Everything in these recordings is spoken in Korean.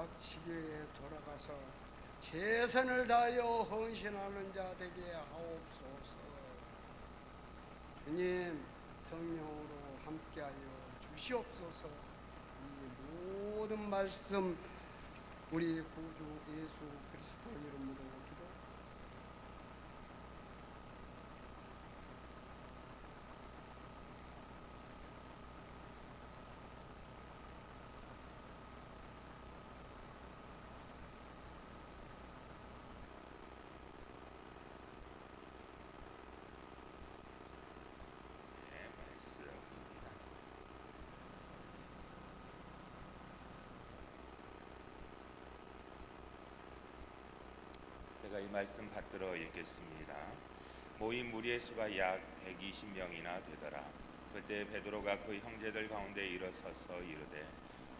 박치교에 돌아가서 최선을 다하여 헌신하는 자 되게 하옵소서. 주님 성령으로 함께하여 주시옵소서. 이 모든 말씀 우리 구주 예수 그리스도 이름으로 기도. 네, 말씀입니다. 제가 이 말씀 받들어 읽겠습니다. 모인 무리의 수가 약 120명이나 되더라. 그때 베드로가 그 형제들 가운데 일어서서 이르되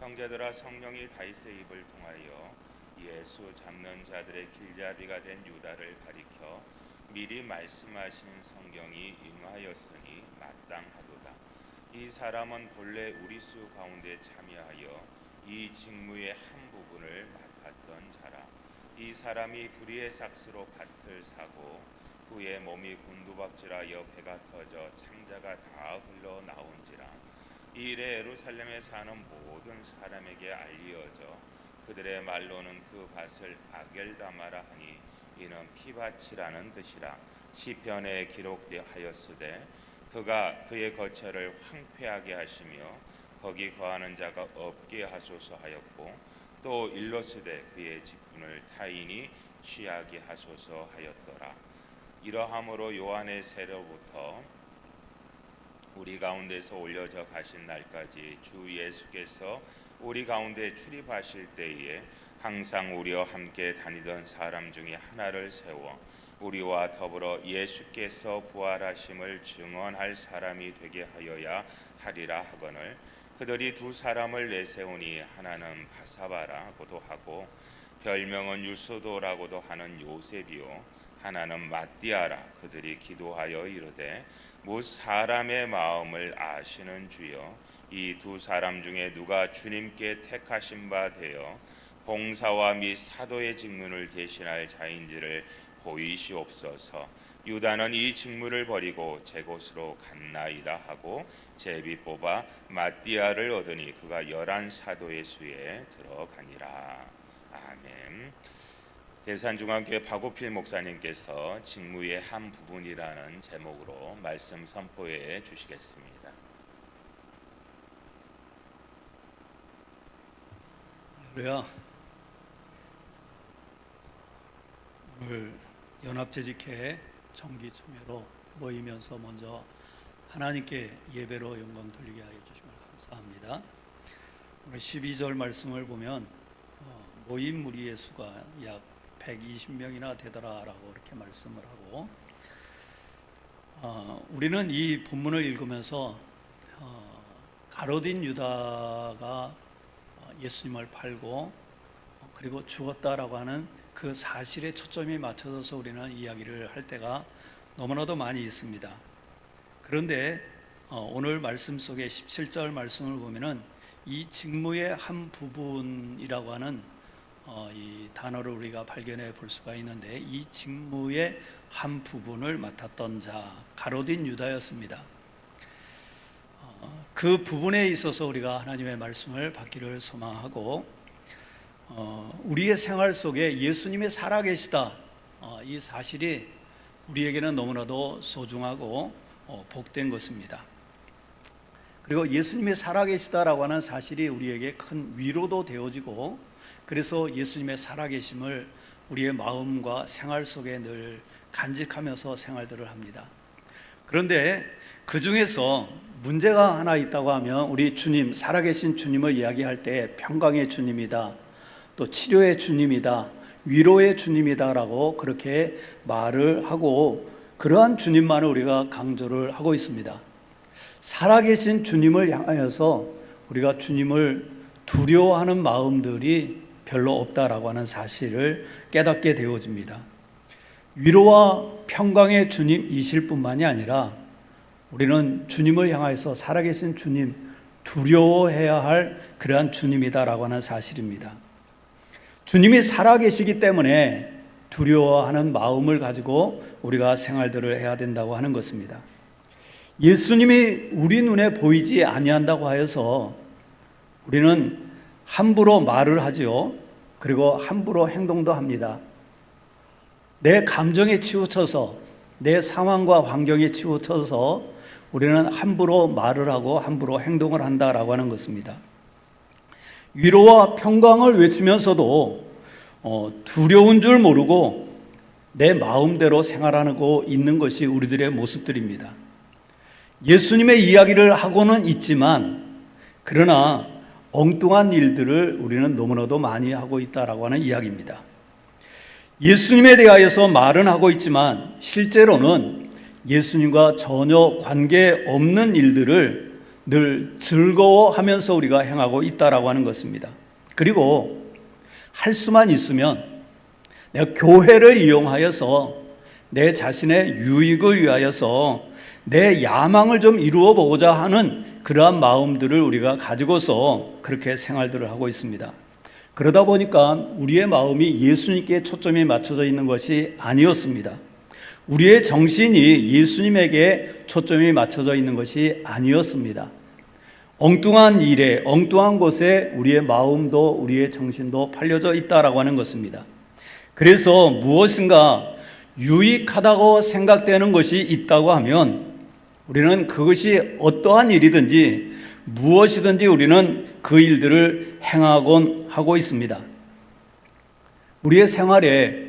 형제들아 성령이 다윗의 입을 통하여 예수 잡는 자들의 길잡이가 된 유다를 가리켜 미리 말씀하신 성경이 응하였으니 마땅하도다. 이 사람은 본래 우리 수 가운데 참여하여 이 직무의 한 부분을 맡았던 자라. 이 사람이 불의의 삭스로 밭을 사고 후에 몸이 곤두박질하여 배가 터져 창자가 다 흘러 나온지라. 이 일에 예루살렘에 사는 모든 사람에게 알리어져 그들의 말로는 그 밭을 아겔다마라 하니 이는 피밭이라는 뜻이라 시편에 기록되었으되 그가 그의 거처를 황폐하게 하시며 거기 거하는 자가 없게 하소서 하였고 또 일러스되 그의 직분을 타인이 취하게 하소서 하였더라. 이러함으로 요한의 세로부터 우리 가운데서 올려져 가신 날까지 주 예수께서 우리 가운데 출입하실 때에 항상 우리와 함께 다니던 사람 중에 하나를 세워 우리와 더불어 예수께서 부활하심을 증언할 사람이 되게 하여야 하리라 하거늘 그들이 두 사람을 내세우니 하나는 바사바라고도 하고 별명은 유소도라고도 하는 요셉이요. 하나는 마띠아라. 그들이 기도하여 이르되 무 사람의 마음을 아시는 주여. 이 두 사람 중에 누가 주님께 택하신 바 되어 봉사와 및 사도의 직분을 대신할 자인지를 보이시옵소서. 유다는 이 직무를 버리고 제 곳으로 갔나이다 하고 제비 뽑아 마띠아를 얻으니 그가 열한 사도의 수에 들어가니라. 아멘. 대산중앙교회 박오필 목사님께서 직무의 한 부분이라는 제목으로 말씀 선포해 주시겠습니다. 할렐루야. 오늘 연합재직회 정기 총회로 모이면서 먼저 하나님께 예배로 영광 돌리게 하여 주심을 감사합니다. 오늘 12절 말씀을 보면 어, 모인 무리의 수가 약 120명이나 되더라라고 이렇게 말씀을 하고 어, 우리는 이 본문을 읽으면서 어, 가로딘 유다가 어, 예수님을 팔고 어, 그리고 죽었다라고 하는 그 사실에 초점이 맞춰져서 우리는 이야기를 할 때가 너무나도 많이 있습니다. 그런데 어, 오늘 말씀 속에 17절 말씀을 보면은 이 직무의 한 부분이라고 하는 어, 이 단어를 우리가 발견해 볼 수가 있는데 이 직무의 한 부분을 맡았던 자 가로딘 유다였습니다. 어, 그 부분에 있어서 우리가 하나님의 말씀을 받기를 소망하고 어, 우리의 생활 속에 예수님이 살아계시다 어, 이 사실이 우리에게는 너무나도 소중하고 어, 복된 것입니다. 그리고 예수님이 살아계시다라고 하는 사실이 우리에게 큰 위로도 되어지고 그래서 예수님의 살아계심을 우리의 마음과 생활 속에 늘 간직하면서 생활들을 합니다. 그런데 그 중에서 문제가 하나 있다고 하면 우리 주님, 살아계신 주님을 이야기할 때 평강의 주님이다. 또 치료의 주님이다. 위로의 주님이다라고 그렇게 말을 하고 그러한 주님만을 우리가 강조를 하고 있습니다. 살아계신 주님을 향하여서 우리가 주님을 두려워하는 마음들이 별로 없다라고 하는 사실을 깨닫게 되어집니다. 위로와 평강의 주님이실 뿐만이 아니라 우리는 주님을 향하여서 살아계신 주님 두려워해야 할 그러한 주님이다라고 하는 사실입니다. 주님이 살아계시기 때문에 두려워하는 마음을 가지고 우리가 생활들을 해야 된다고 하는 것입니다. 예수님이 우리 눈에 보이지 아니한다고 하여서 우리는 함부로 말을 하지요. 그리고 함부로 행동도 합니다. 내 감정에 치우쳐서 내 상황과 환경에 치우쳐서 우리는 함부로 말을 하고 함부로 행동을 한다라고 하는 것입니다. 위로와 평강을 외치면서도 어, 두려운 줄 모르고 내 마음대로 생활하고 있는 것이 우리들의 모습들입니다. 예수님의 이야기를 하고는 있지만 그러나 엉뚱한 일들을 우리는 너무나도 많이 하고 있다라고 하는 이야기입니다. 예수님에 대하여서 말은 하고 있지만 실제로는 예수님과 전혀 관계 없는 일들을 늘 즐거워하면서 우리가 행하고 있다라고 하는 것입니다. 그리고 할 수만 있으면 내가 교회를 이용하여서 내 자신의 유익을 위하여서 내 야망을 좀 이루어 보고자 하는 그러한 마음들을 우리가 가지고서 그렇게 생활들을 하고 있습니다. 그러다 보니까 우리의 마음이 예수님께 초점이 맞춰져 있는 것이 아니었습니다. 우리의 정신이 예수님에게 초점이 맞춰져 있는 것이 아니었습니다. 엉뚱한 일에, 엉뚱한 곳에 우리의 마음도 우리의 정신도 팔려져 있다라고 하는 것입니다. 그래서 무엇인가 유익하다고 생각되는 것이 있다고 하면 우리는 그것이 어떠한 일이든지 무엇이든지 우리는 그 일들을 행하곤 하고 있습니다. 우리의 생활에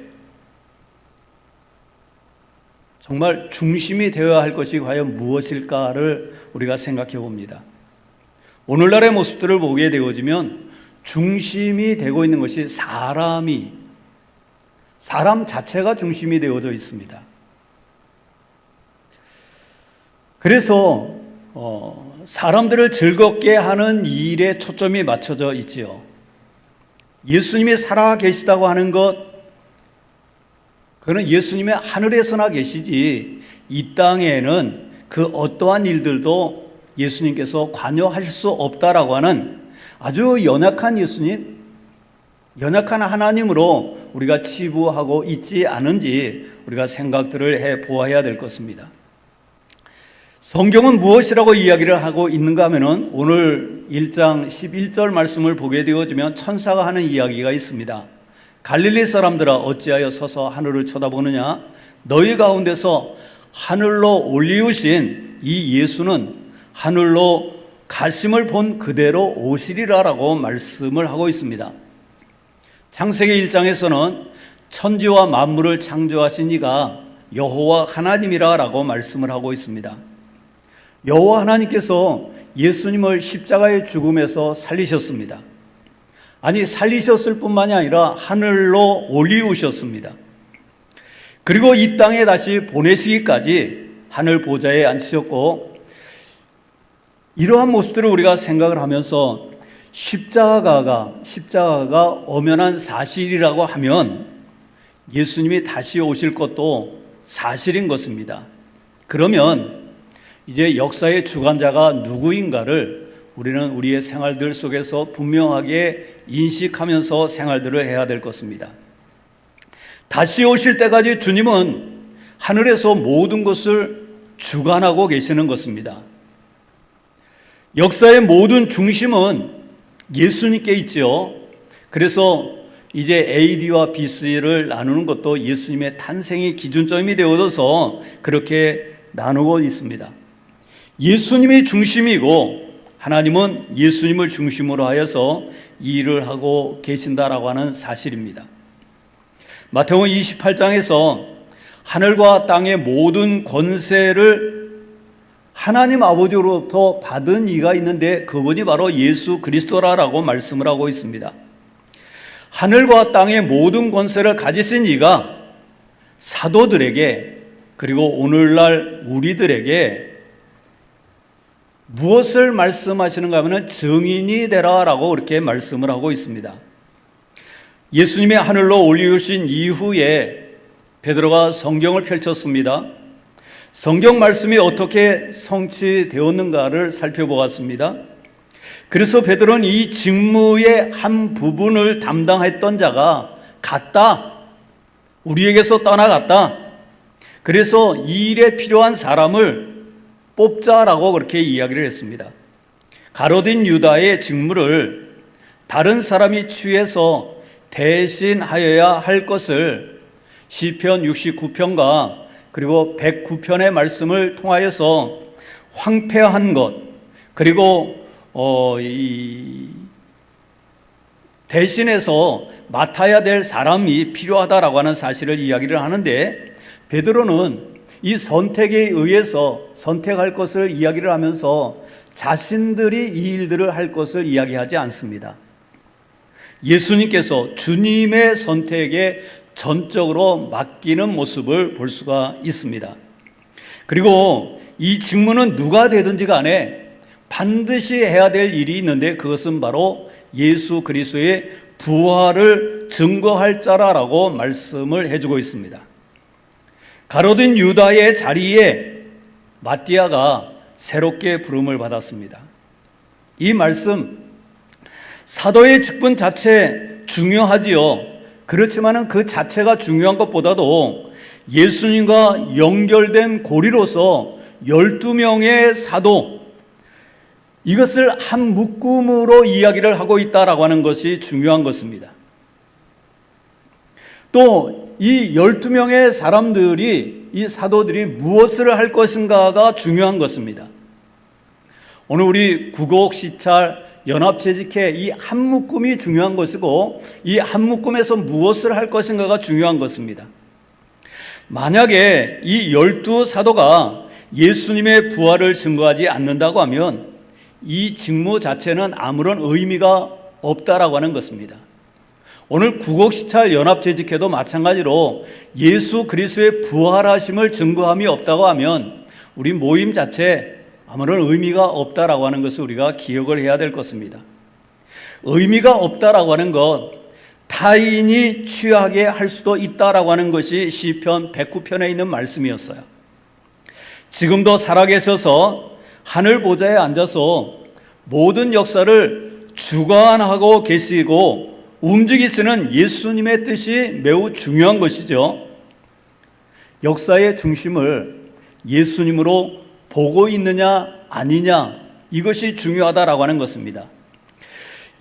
정말 중심이 되어야 할 것이 과연 무엇일까를 우리가 생각해 봅니다. 오늘날의 모습들을 보게 되어지면 중심이 되고 있는 것이 사람이 사람 자체가 중심이 되어져 있습니다. 그래서 어, 사람들을 즐겁게 하는 일에 초점이 맞춰져 있지요. 예수님이 살아 계시다고 하는 것, 그는 예수님의 하늘에 서나 계시지 이 땅에는 그 어떠한 일들도 예수님께서 관여하실 수 없다라고 하는 아주 연약한 예수님, 연약한 하나님으로 우리가 치부하고 있지 않은지 우리가 생각들을 해 보아야 될 것입니다. 성경은 무엇이라고 이야기를 하고 있는가 하면은 오늘 1장 11절 말씀을 보게 되어지면 천사가 하는 이야기가 있습니다. 갈릴리 사람들아 어찌하여 서서 하늘을 쳐다보느냐 너희 가운데서 하늘로 올리우신 이 예수는 하늘로 가심을 본 그대로 오시리라라고 말씀을 하고 있습니다. 창세기 1장에서는 천지와 만물을 창조하신 이가 여호와 하나님이라라고 말씀을 하고 있습니다. 여호와 하나님께서 예수님을 십자가의 죽음에서 살리셨습니다. 아니 살리셨을 뿐만이 아니라 하늘로 올리우셨습니다. 그리고 이 땅에 다시 보내시기까지 하늘 보좌에 앉히셨고 이러한 모습들을 우리가 생각을 하면서 십자가가 십자가가 엄연한 사실이라고 하면 예수님이 다시 오실 것도 사실인 것입니다. 그러면 이제 역사의 주관자가 누구인가를 우리는 우리의 생활들 속에서 분명하게 인식하면서 생활들을 해야 될 것입니다. 다시 오실 때까지 주님은 하늘에서 모든 것을 주관하고 계시는 것입니다. 역사의 모든 중심은 예수님께 있지요. 그래서 이제 AD와 BC를 나누는 것도 예수님의 탄생이 기준점이 되어져서 그렇게 나누고 있습니다. 예수님이 중심이고 하나님은 예수님을 중심으로 하여서 이 일을 하고 계신다라고 하는 사실입니다. 마태복음 28장에서 하늘과 땅의 모든 권세를 하나님 아버지로부터 받은 이가 있는데 그분이 바로 예수 그리스도라라고 말씀을 하고 있습니다. 하늘과 땅의 모든 권세를 가지신 이가 사도들에게 그리고 오늘날 우리들에게 무엇을 말씀하시는가 하면 증인이 되라라고 이렇게 말씀을 하고 있습니다. 예수님의 하늘로 올리우신 이후에 베드로가 성경을 펼쳤습니다. 성경 말씀이 어떻게 성취되었는가를 살펴보았습니다. 그래서 베드로는 이 직무의 한 부분을 담당했던 자가 갔다. 우리에게서 떠나갔다. 그래서 이 일에 필요한 사람을 뽑자라고 그렇게 이야기를 했습니다. 가로딘 유다의 직무를 다른 사람이 취해서 대신하여야 할 것을 시편 69편과 그리고 109편의 말씀을 통하여서 황폐한 것 그리고 어, 이 대신해서 맡아야 될 사람이 필요하다라고 하는 사실을 이야기를 하는데 베드로는 이 선택에 의해서 선택할 것을 이야기를 하면서 자신들이 이 일들을 할 것을 이야기하지 않습니다. 예수님께서 주님의 선택에 전적으로 맡기는 모습을 볼 수가 있습니다. 그리고 이 직무는 누가 되든지 간에 반드시 해야 될 일이 있는데 그것은 바로 예수 그리스도의 부활을 증거할 자라라고 말씀을 해주고 있습니다. 가로등 유다의 자리에 마띠아가 새롭게 부름을 받았습니다. 이 말씀 사도의 직분 자체 중요하지요. 그렇지만은 그 자체가 중요한 것보다도 예수님과 연결된 고리로서 12명의 사도 이것을 한 묶음으로 이야기를 하고 있다라고 하는 것이 중요한 것입니다. 또 이 12명의 사람들이 이 사도들이 무엇을 할 것인가가 중요한 것입니다. 오늘 우리 구곡 시찰 연합재직회 이 한 묶음이 중요한 것이고 이 한 묶음에서 무엇을 할 것인가가 중요한 것입니다. 만약에 이 열두 사도가 예수님의 부활을 증거하지 않는다고 하면 이 직무 자체는 아무런 의미가 없다라고 하는 것입니다. 오늘 구곡시찰 연합재직회도 마찬가지로 예수 그리스도의 부활하심을 증거함이 없다고 하면 우리 모임 자체 아무런 의미가 없다라고 하는 것을 우리가 기억을 해야 될 것입니다. 의미가 없다라고 하는 것 타인이 취하게 할 수도 있다라고 하는 것이 시편 109편에 있는 말씀이었어요. 지금도 살아계셔서 하늘 보좌에 앉아서 모든 역사를 주관하고 계시고 움직이시는 예수님의 뜻이 매우 중요한 것이죠. 역사의 중심을 예수님으로 보고 있느냐 아니냐 이것이 중요하다라고 하는 것입니다.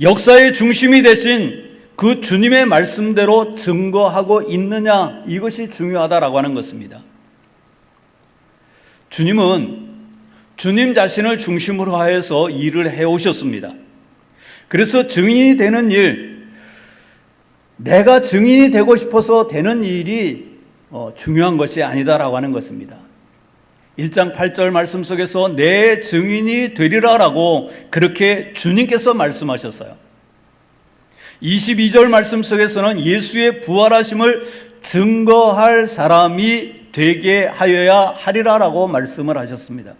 역사의 중심이 되신 그 주님의 말씀대로 증거하고 있느냐 이것이 중요하다라고 하는 것입니다. 주님은 주님 자신을 중심으로 하여서 일을 해 오셨습니다. 그래서 증인이 되는 일, 내가 증인이 되고 싶어서 되는 일이 어, 중요한 것이 아니다라고 하는 것입니다. 1장 8절 말씀 속에서 내 증인이 되리라라고 그렇게 주님께서 말씀하셨어요. 22절 말씀 속에서는 예수의 부활하심을 증거할 사람이 되게 하여야 하리라라고 말씀을 하셨습니다.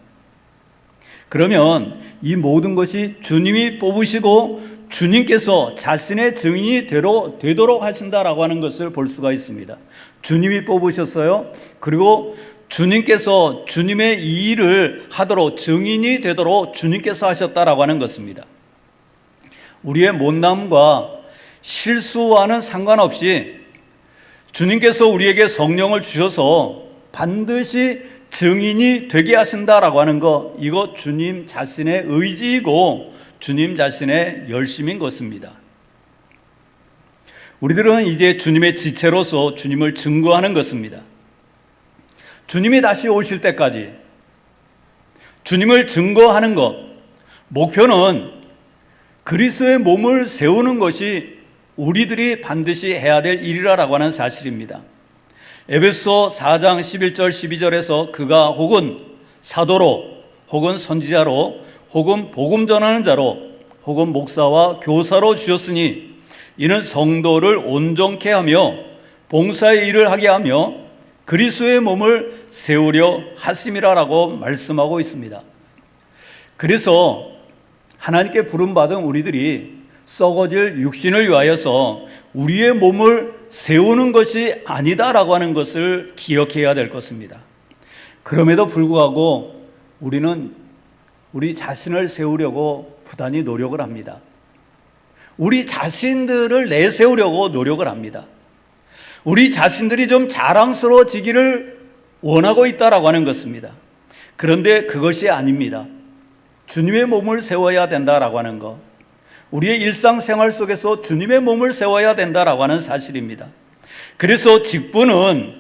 그러면 이 모든 것이 주님이 뽑으시고 주님께서 자신의 증인이 되도록 하신다라고 하는 것을 볼 수가 있습니다. 주님이 뽑으셨어요. 그리고 주님께서 주님의 이 일을 하도록 증인이 되도록 주님께서 하셨다라고 하는 것입니다. 우리의 못남과 실수와는 상관없이 주님께서 우리에게 성령을 주셔서 반드시 증인이 되게 하신다라고 하는 것, 이거 주님 자신의 의지이고 주님 자신의 열심인 것입니다. 우리들은 이제 주님의 지체로서 주님을 증거하는 것입니다. 주님이 다시 오실 때까지 주님을 증거하는 것, 목표는 그리스도의 몸을 세우는 것이 우리들이 반드시 해야 될 일이라고 하는 사실입니다. 에베소 4장 11절 12절에서 그가 혹은 사도로 혹은 선지자로 혹은 복음 전하는 자로 혹은 목사와 교사로 주셨으니 이는 성도를 온전케 하며 봉사의 일을 하게 하며 그리스도의 몸을 세우려 하심이라라고 말씀하고 있습니다. 그래서 하나님께 부름받은 우리들이 썩어질 육신을 위하여서 우리의 몸을 세우는 것이 아니다라고 하는 것을 기억해야 될 것입니다. 그럼에도 불구하고 우리는 우리 자신을 세우려고 부단히 노력을 합니다. 우리 자신들을 내세우려고 노력을 합니다. 우리 자신들이 좀 자랑스러워지기를 원하고 있다라고 하는 것입니다. 그런데 그것이 아닙니다. 주님의 몸을 세워야 된다라고 하는 것. 우리의 일상생활 속에서 주님의 몸을 세워야 된다라고 하는 사실입니다. 그래서 직분은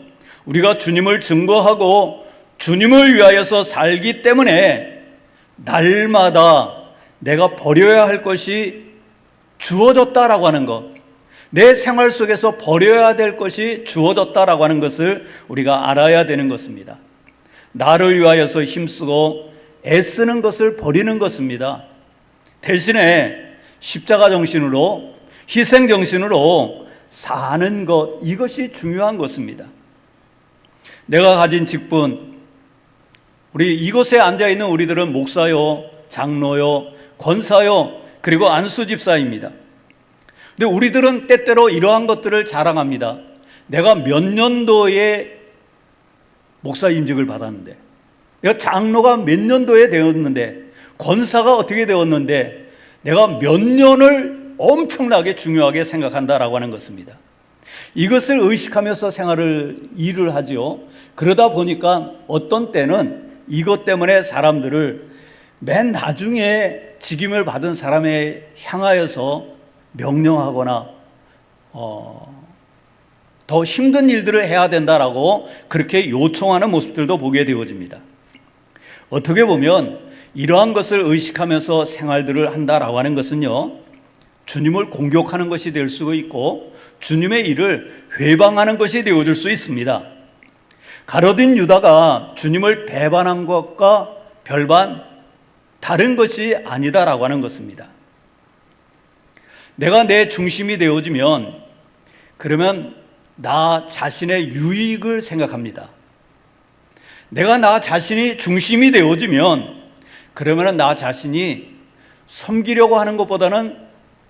우리가 주님을 증거하고 주님을 위하여서 살기 때문에 날마다 내가 버려야 할 것이 주어졌다라고 하는 것. 내 생활 속에서 버려야 될 것이 주어졌다라고 하는 것을 우리가 알아야 되는 것입니다. 나를 위하여서 힘쓰고 애쓰는 것을 버리는 것입니다. 대신에 십자가 정신으로 희생 정신으로 사는 것 이것이 중요한 것입니다. 내가 가진 직분 우리 이곳에 앉아 있는 우리들은 목사요, 장로요, 권사요, 그리고 안수 집사입니다. 근데 우리들은 때때로 이러한 것들을 자랑합니다. 내가 몇 년도에 목사 임직을 받았는데, 내가 장로가 몇 년도에 되었는데, 권사가 어떻게 되었는데, 내가 몇 년을 엄청나게 중요하게 생각한다라고 하는 것입니다. 이것을 의식하면서 생활을 일을 하지요. 그러다 보니까 어떤 때는 이것 때문에 사람들을 맨 나중에 직임을 받은 사람에 향하여서 명령하거나 어, 더 힘든 일들을 해야 된다라고 그렇게 요청하는 모습들도 보게 되어집니다. 어떻게 보면 이러한 것을 의식하면서 생활들을 한다라고 하는 것은요, 주님을 공격하는 것이 될 수가 있고, 주님의 일을 회방하는 것이 되어줄 수 있습니다. 가로딘 유다가 주님을 배반한 것과 별반 다른 것이 아니다라고 하는 것입니다. 내가 내 중심이 되어지면 그러면 나 자신의 유익을 생각합니다. 내가 나 자신이 중심이 되어지면 그러면 나 자신이 섬기려고 하는 것보다는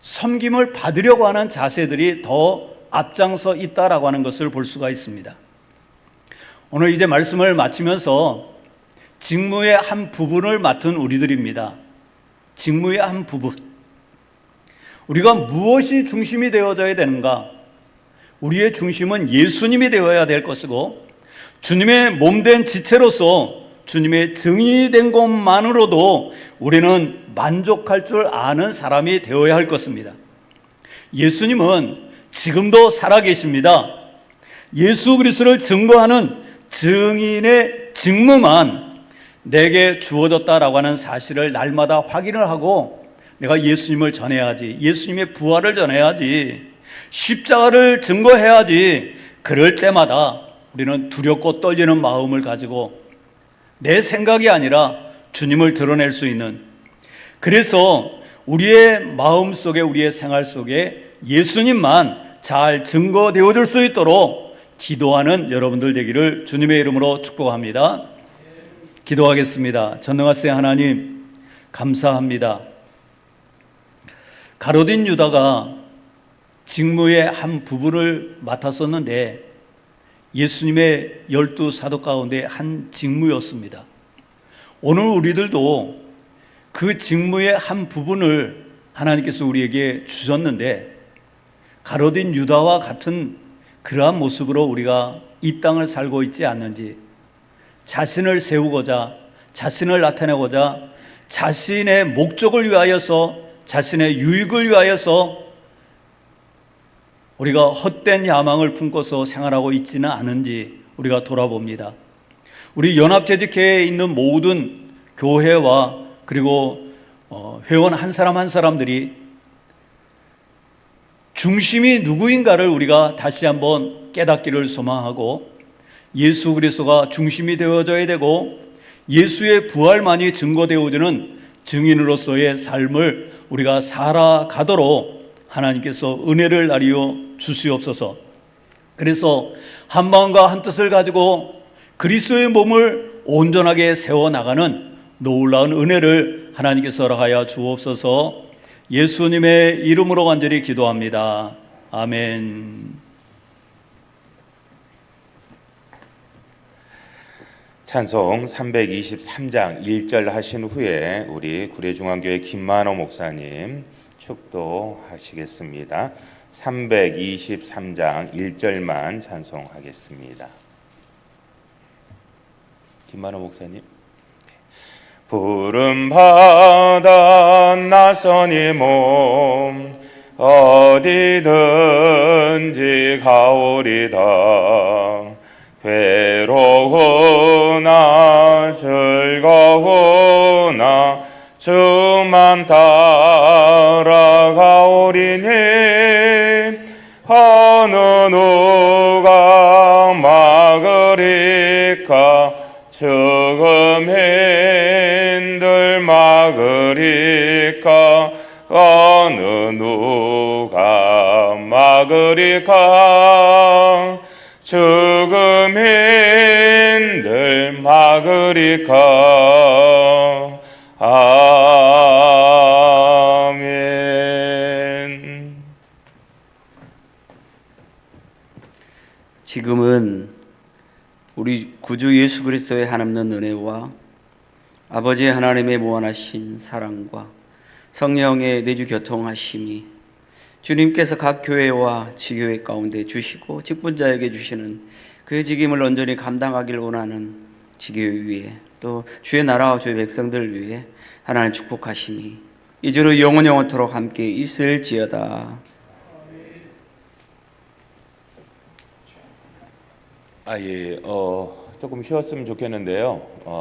섬김을 받으려고 하는 자세들이 더 앞장서 있다라고 하는 것을 볼 수가 있습니다. 오늘 이제 말씀을 마치면서 직무의 한 부분을 맡은 우리들입니다. 직무의 한 부분. 우리가 무엇이 중심이 되어져야 되는가? 우리의 중심은 예수님이 되어야 될 것이고 주님의 몸된 지체로서 주님의 증인이 된 것만으로도 우리는 만족할 줄 아는 사람이 되어야 할 것입니다. 예수님은 지금도 살아계십니다. 예수 그리스도를 증거하는 증인의 직무만 내게 주어졌다라고 하는 사실을 날마다 확인을 하고 내가 예수님을 전해야지. 예수님의 부활을 전해야지. 십자가를 증거해야지. 그럴 때마다 우리는 두렵고 떨리는 마음을 가지고 내 생각이 아니라 주님을 드러낼 수 있는 그래서 우리의 마음 속에 우리의 생활 속에 예수님만 잘 증거되어 줄 수 있도록 기도하는 여러분들 되기를 주님의 이름으로 축복합니다. 기도하겠습니다. 전능하신 하나님 감사합니다. 가로딘 유다가 직무의 한 부분을 맡았었는데 예수님의 열두 사도 가운데 한 직무였습니다. 오늘 우리들도 그 직무의 한 부분을 하나님께서 우리에게 주셨는데 가로딘 유다와 같은 그러한 모습으로 우리가 이 땅을 살고 있지 않는지 자신을 세우고자 자신을 나타내고자 자신의 목적을 위하여서 자신의 유익을 위하여서 우리가 헛된 야망을 품고서 생활하고 있지는 않은지 우리가 돌아봅니다. 우리 연합재직회에 있는 모든 교회와 그리고 어, 회원 한 사람 한 사람들이 중심이 누구인가를 우리가 다시 한번 깨닫기를 소망하고 예수 그리스도가 중심이 되어져야 되고 예수의 부활만이 증거되어지는 증인으로서의 삶을 우리가 살아가도록 하나님께서 은혜를 나리어 주시옵소서. 그래서 한 마음과 한 뜻을 가지고 그리스도의 몸을 온전하게 세워 나가는 놀라운 은혜를 하나님께서 허락하여 주옵소서. 예수님의 이름으로 간절히 기도합니다. 아멘. 찬송 323장 1절 하신 후에 우리 구례중앙교회 김만호 목사님 축도 하시겠습니다. 323장 1절만 찬송하겠습니다. 김만호 목사님. 부름 받아 나선이 몸 어디든지 가오리다 괴로우나 즐거우나 주만 따라가오리니 어느 누가 막으리까? 죽음 힘들 막으리까? 어느 누가 막으리까 죽음 힘들 막으리까 아멘. 지금은 우리 구주 예수 그리스도의 한없는 은혜와 아버지 하나님의 무한하신 사랑과 성령의 내주 교통하심이 주님께서 각 교회와 지교회 가운데 주시고 직분자에게 주시는 그 직임을 온전히 감당하길 원하는 지교회 위에 또 주의 나라와 주의 백성들 위해 하나님 축복하심이 이제로 영원 영원토록 함께 있을지어다. 아 예, 어 조금 쉬었으면 좋겠는데요. 어,